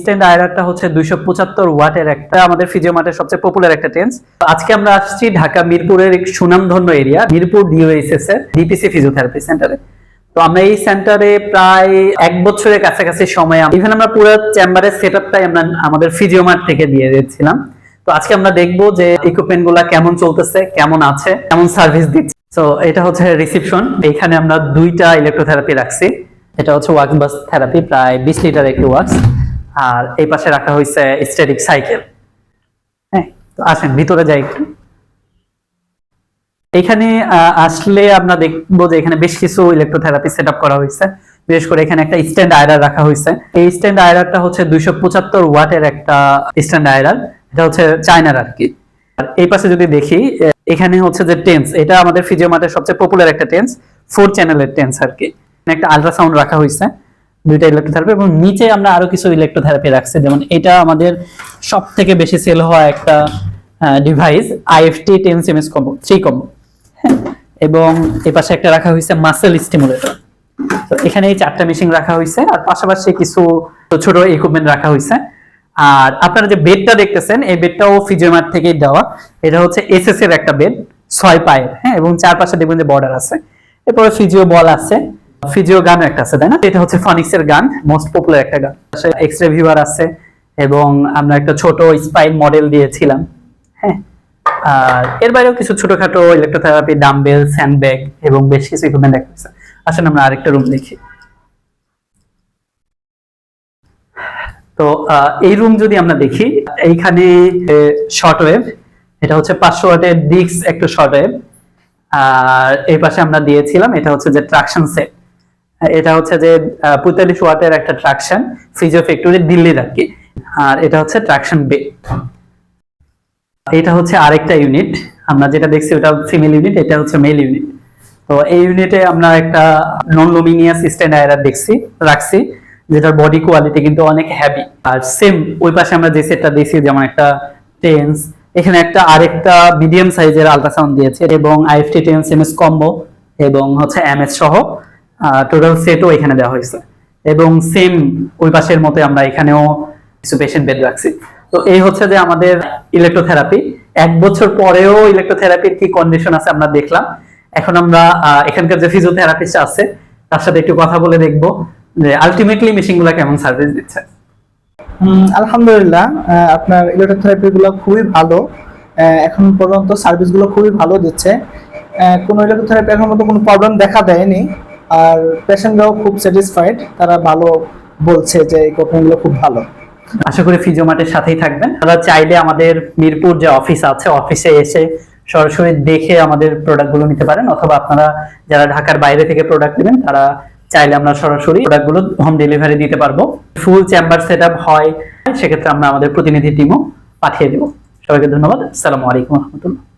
Stand আয়রারটা হচ্ছে দুইশো পঁচাত্তর ওয়াটের একটা, আমাদের ফিজিওমার্টের সবচেয়ে পপুলার একটা টেন্স। আজকে আমরা আসছি ঢাকা মিরপুরের এক সুনামধন্য এরিয়া মিরপুর ডিওএসএস এর ডিপিসি ফিজিওথেরাপি সেন্টারে তো আমরা এই সেন্টারে প্রায় এক বছরের কাছাকাছি সময় ইভেন আমরা পুরো চেম্বারের সেট আপটাই আমরা আমাদের ফিজিওমার্ট থেকে দিয়ে দিচ্ছিলাম তো আজকে আমরা দেখব যে ইকুইপমেন্টগুলা কেমন চলতেছে, কেমন আছে, কেমন সার্ভিস দিচ্ছে। তো এটা হচ্ছে রিসিপশন এখানে আমরা দুইটা ইলেকট্রোথেরাপি রাখছি। এটা হচ্ছে ওয়াক্স বাস থেরাপি প্রায় বিশ লিটার একটি ওয়াক্স আর এই পাশে রাখা হয়েছে স্টেটিক সাইকেল হ্যাঁ তো আসেন, ভিতরে যাই একটু। এখানে আসলে আমরা দেখব যে এখানে বেশ কিছু ইলেকট্রোথেরাপি সেট করা হয়েছে বিশেষ করে এখানে একটা স্ট্যান্ড আয়রার রাখা হয়েছে এই স্ট্যান্ড আয়রারটা হচ্ছে দুইশো পঁচাত্তর ওয়াটের একটা স্ট্যান্ড আয়রার এটা হচ্ছে চায়নার আর কি। আর এই পাশে যদি দেখি এখানে হচ্ছে যে টেন্স। এটা আমাদের ফিজিওমার্টের সবচেয়ে পপুলার একটা টেন্স ফোর চ্যানেলের টেন্স আর কি। একটা আল্ট্রাসাউন্ড রাখা হয়েছে দুইটা ইলেকট্রোথেরাপি এবং নিচে আমরা আরও কিছু ইলেকট্রোথেরাপি রাখছি। যেমন এটা আমাদের সব থেকে বেশি সেল হওয়া একটা device IFT ten CMS combo three combo এবং এই পাশে একটা রাখা হয়েছে মাসেল স্টিমুলেটর তো এখানে এই চারটা মেশিন রাখা হয়েছে, আর পাশাপাশি কিছু ছোট ইকুইপমেন্ট রাখা হয়েছে। আর আপনারা যে বেডটা দেখতেছেন, এই বেডটাও ফিজিওমার্ট থেকেই দেওয়া। এটা হচ্ছে এসএস এর একটা বেড ছয় পায়ের হ্যাঁ? এবং চারপাশে দেখবেন যে বর্ডার আছে। এরপরে ফিজিও বল আছে। ফিজিও গান একটা আছে, তাই না? এটা হচ্ছে ফনিক্স এর গান মোস্ট পপুলার একটা গান। এক্সরে ভিউয়ার আছে এবং আমরা একটা ছোট স্পাইন মডেল দিয়েছিলাম হ্যাঁ? আর এর বাইরেও কিছু ছোটখাটো ইলেকট্রোথেরাপি ডাম্বেল স্যান্ডব্যাগ এবং বেশ কিছু ইকুইপমেন্ট দেখা যাচ্ছে আসেন আমরা আরেকটা রুম দেখি। তো এই রুম যদি আমরা দেখি, এইখানে শর্ট ওয়েভ এটা হচ্ছে পাঁচশো ওয়াটের ডিক্স একটু শর্ট ওয়েভ আর এই পাশে আমরা দিয়েছিলাম, এটা হচ্ছে যে ট্রাকশন সেট এটা হচ্ছে যে পঁয়তাল্লিশ ওয়াটের একটা ট্রাকশন ফিজিও ফ্যাক্টরি দিল্লির আর কি আর এটা হচ্ছে ট্রাকশন বে এটা হচ্ছে আরেকটা ইউনিট আমরা যেটা দেখছি ওটা ফিমেল ইউনিট এটা হচ্ছে মেল ইউনিট তো এই ইউনিটে আমরা একটা নন লুমিনিয়াস স্ট্যান্ড আয়রার দেখছি, রাখছি, যেটার বডি কোয়ালিটি কিন্তু অনেক হ্যাভি আর সেম ওই পাশে আমরা যে সেটটা দেখছি, যেমন একটা টেন্স, এখানে একটা আরেকটা মিডিয়াম সাইজের আল্ট্রাসাউন্ড দিয়েছে, এবং আইএফটি টেন্স এমএস কম্বো এবং হচ্ছে এমএস সহ। টোটাল সেটও এখানে দেওয়া হয়েছে। এবং সেম ওই পাশের মতো আমরা এখানেও কিছু পেশেন্ট বেড রাখছি। তো এই হচ্ছে যে আমাদের ইলেকট্রোথেরাপি এক বছর পরেও ইলেকট্রোথেরাপির কি কন্ডিশন আছে আমরা দেখলাম। এখন আমরা এখানকার যে ফিজিওথেরাপিস্ট আছে, তার সাথে একটু কথা বলে দেখব যে আলটিমেটলি মেশিনগুলা কেমন সার্ভিস দিচ্ছে। আলহামদুলিল্লাহ আপনার ইলেকট্রোথেরাপি গুলো খুবই ভালো। এখন পর্যন্ত সার্ভিসগুলো খুবই ভালো দিচ্ছে। কোনো ইলেকট্রোথেরাপি এখন মতো কোনো প্রবলেম দেখা দেয়নি। আর পেশেন্টরাও খুব স্যাটিসফাইড তারা ভালো বলছে যে এই গুলো খুব ভালো। আশা করি ফিজিওমার্টের সাথেই থাকবেন। তারা চাইলে আমাদের মিরপুর যে অফিস আছে, অফিসে এসে সরাসরি দেখে আমাদের প্রোডাক্টগুলো নিতে পারেন, অথবা আপনারা যারা ঢাকার বাইরে থেকে প্রোডাক্ট নেবেন, তারা চাইলে আমরা সরাসরি প্রোডাক্টগুলো হোম ডেলিভারি দিতে পারব। ফুল চেম্বার সেট হয়, সেক্ষেত্রে আমরা আমাদের প্রতিনিধি টিমও পাঠিয়ে দেবো। সবাইকে ধন্যবাদ। আসসালামু আলাইকুম রহমতুল্লাহ।